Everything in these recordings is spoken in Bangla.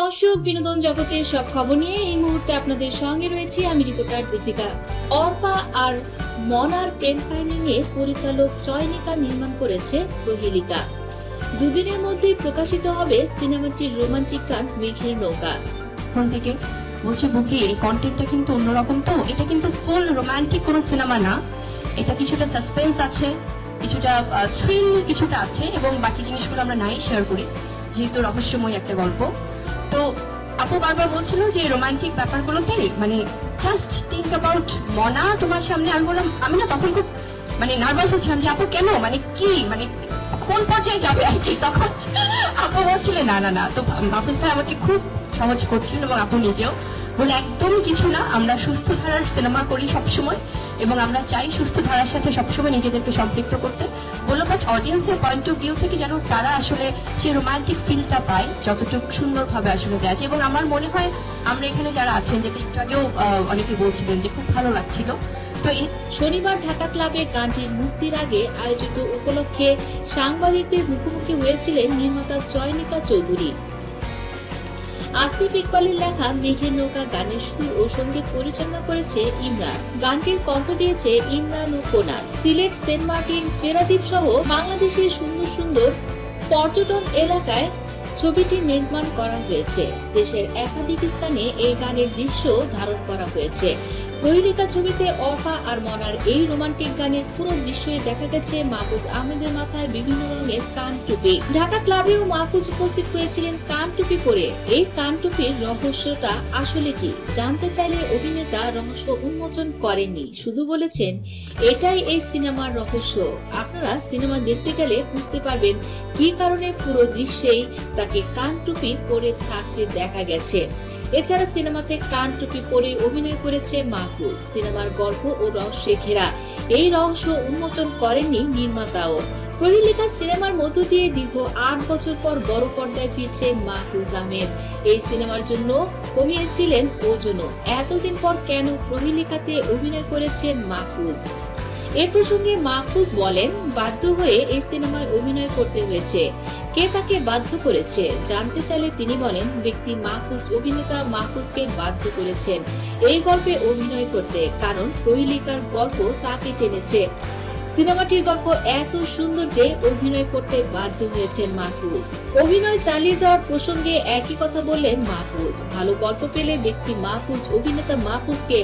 দর্শক, বিনোদন জগতের সব খবর নিয়ে এই মুহূর্তে আপনাদের সঙ্গে রয়েছি আমি রিপোর্টার জেসিকা। অর্পা আর মনার প্রেম কাহিনী নিয়ে পরিচালক চয়নিকা নির্মাণ করেছে প্রহেলিকা দুদিনের মধ্যেই প্রকাশিত হবে সিনেমাটির রোমান্টিক গান মেঘের নৌকা। থেকে বলছে, বুকি, এই কন্টেন্টটা কিন্তু অন্যরকম তো। এটা কিন্তু ফুল রোমান্টিক কোনো সিনেমা না। এটা কিছুটা সাসপেন্স আছে, কিছুটা থ্রিল কিছুটা আছে এবং বাকি জিনিসগুলো আমরা নাই শেয়ার করি। যেহেতু রহস্যময় একটা গল্প। তো আপু বারবার বলছিল যে রোমান্টিক ব্যাপারগুলোতে মানে জাস্ট থিঙ্ক অ্যাবাউট মনা তোমার সামনে। আমি বললাম, আমি না তখন খুব মানে নার্ভাস হচ্ছিলাম যে আপু কেন? মানে কি? মানে কোন পর্যায়ে যাবে আর কি? তখন আপু বলছিলেন না না না। তো মাহফুজ ভাই আমাকে খুব সহজ করছিলেন এবং আপু নিজেও বলে, একদমই কিছু না। আমরা সুস্থ ধারার সিনেমা করি সবসময় এবং আমরা চাই সুস্থ ধারার সাথে সবসময় নিজেদেরকে সম্পৃক্ত করতে। অডিয়েন্সের পয়েন্ট অফ ভিউ থেকে যেন তারা আসলে সেই রোমান্টিক ফিলটা পায়, যতটুকু সুন্দরভাবে আসলে দেয় এবং আমার মনে হয় আমরা এখানে যারা আছেন, যেটা একটু আগেও অনেকে বলছিলেন যে খুব ভালো লাগছিল। তো এই শনিবার ঢাকা ক্লাবে গানটির মুক্তির আগে আয়োজিত উপলক্ষে সাংবাদিকদের মুখোমুখি হয়েছিলেন নির্মাতা চয়নিকা চৌধুরী। আসিফ ইকবালের লেখা মেঘের নৌকা গানের সুর ও সংগীত পরিচালনা করেছে ইমরান। গানটির কণ্ঠ দিয়েছে ইমরান ও কোনা সিলেট সেন্ট মার্টিন, চেরাদ্বীপ সহ বাংলাদেশের সুন্দর সুন্দর পর্যটন এলাকায় ছবিটি নির্মাণ করা হয়েছে। দেশের একাধিক স্থানে এই গানের দৃশ্য ধারণ করা হয়েছে। প্রহেলিকা ছবিতে অর্পা আর মনার এই রোমান্টিক গানের পুরো দৃশ্যই দেখা গেছে মাহফুজ আহমেদের মাথায় বিভিন্ন রঙের কান টুপি। ঢাকা ক্লাবেও মাহফুজ উপস্থিত হয়েছিলেন কান টুপি পরে। এই কান টুপির রহস্যটা আসলে কি? জানতে চাইলে অভিনেতা রহস্য উন্মোচন করেননি। শুধু বলেছেন, এটাই এই সিনেমার রহস্য। আপনারা সিনেমা দেখতে গেলে বুঝতে পারবেন কি কারণে পুরো দৃশ্যেই তাকে কান টুপি পরে থাকতে দেখা গেছে। এছাড়া সিনেমাতে কান টুপি পরে অভিনয় করেছে মাহফুজ। সিনেমার গল্প ও রহস্যে ঘেরা। এই রহস্য উন্মোচন করেননি নির্মাতাও। প্রহেলিকা সিনেমার মধ্য দিয়ে দীর্ঘ আট বছর পর বড় পর্দায় ফিরছেন মাহফুজ আহমেদ। এই সিনেমার জন্য কমিয়েছিলেন ওজনও। এতদিন পর কেন প্রহেলিকাতে অভিনয় করেছেন মাহফুজ? এ প্রসঙ্গে মাহফুজ বলেন, বাধ্য হয়ে এই সিনেমায় অভিনয় করতে হয়েছে। কে তাকে বাধ্য করেছে? জানতে চাইলে তিনি বলেন, ব্যক্তি মাহফুজ, অভিনেতা মাহফুজকে বাধ্য করেছেন। এই গল্পে অভিনয় করতে, কারণ প্রহেলিকার গল্প তাকে টেনেছে। সিনেমাটির গল্প এত সুন্দর যে অভিনয় করতে বাধ্য হয়েছেন মাহফুজ। অভিনয় চালিয়ে যাওয়ার প্রসঙ্গে একই কথা বললেন মাহফুজ। ভালো গল্প পেলে ব্যক্তি মাহফুজ, অভিনেতা মাহফুজকে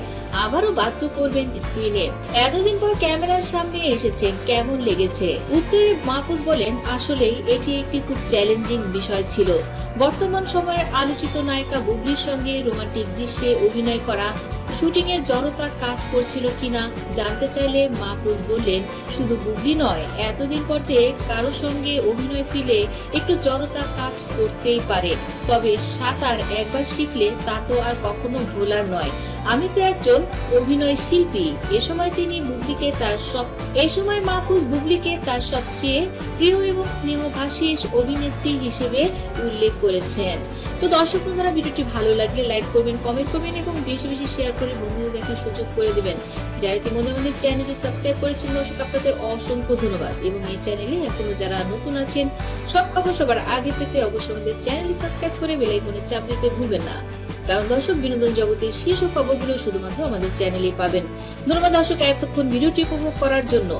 আবারও বাধ্য করবেন স্ক্রিনে। এতদিন পর ক্যামেরার সামনে এসেছেন, কেমন লেগেছে? উত্তরে মাহফুজ বলেন, আসলেই এটি একটি খুব চ্যালেঞ্জিং বিষয় ছিল। বর্তমান সময়ের আলোচিত নায়িকা বুবলির সঙ্গে রোমান্টিক দৃশ্যে অভিনয় করা শুটিং এর জড়তা কাজ করছিল কিনা জানতে চাইলে মাহফুজ বললেন শুধু বুবলি নয়, এতদিন পর যে কারও সঙ্গে অভিনয় ফিলে একটু জড়তা কাজ করতেই পারে, তবে সাঁতার একবার শিখলে তা তো আর কখনো ভোলার নয়। আমি তো একজন অভিনয় শিল্পী, এ সময় তিনি বুবলিকে তার সব, এ সময় মাহফুজ বুবলিকে তার সবচেয়ে প্রিয় এবং স্নেহভাষী অভিনেত্রী হিসেবে উল্লেখ করেছেন। তো দর্শক বন্ধুরা, ভিডিওটি ভালো লাগলে লাইক করবেন কমেন্ট করবেন এবং বেশি বেশি শেয়ার করে বন্ধুদের দেখার সুযোগ করে দিবেন। যারা ইতিমধ্যে আমাদের চ্যানেলটি সাবস্ক্রাইব করেছেন, দর্শক, আপনাদের অসংখ্য ধন্যবাদ। এবং এই চ্যানেলে এখনও যারা নতুন আছেন, সব খবর সবার আগে পেতে অবশ্যই আমাদের চ্যানেলটি সাবস্ক্রাইব করে বেল আইকনের চাপ দিতে ভুলবেন না। কারণ দর্শক, বিনোদন জগতের শীর্ষ খবরগুলো শুধুমাত্র আমাদের চ্যানেলেই পাবেন। ধন্যবাদ দর্শক, এতক্ষণ ভিডিওটি উপভোগ করার জন্য।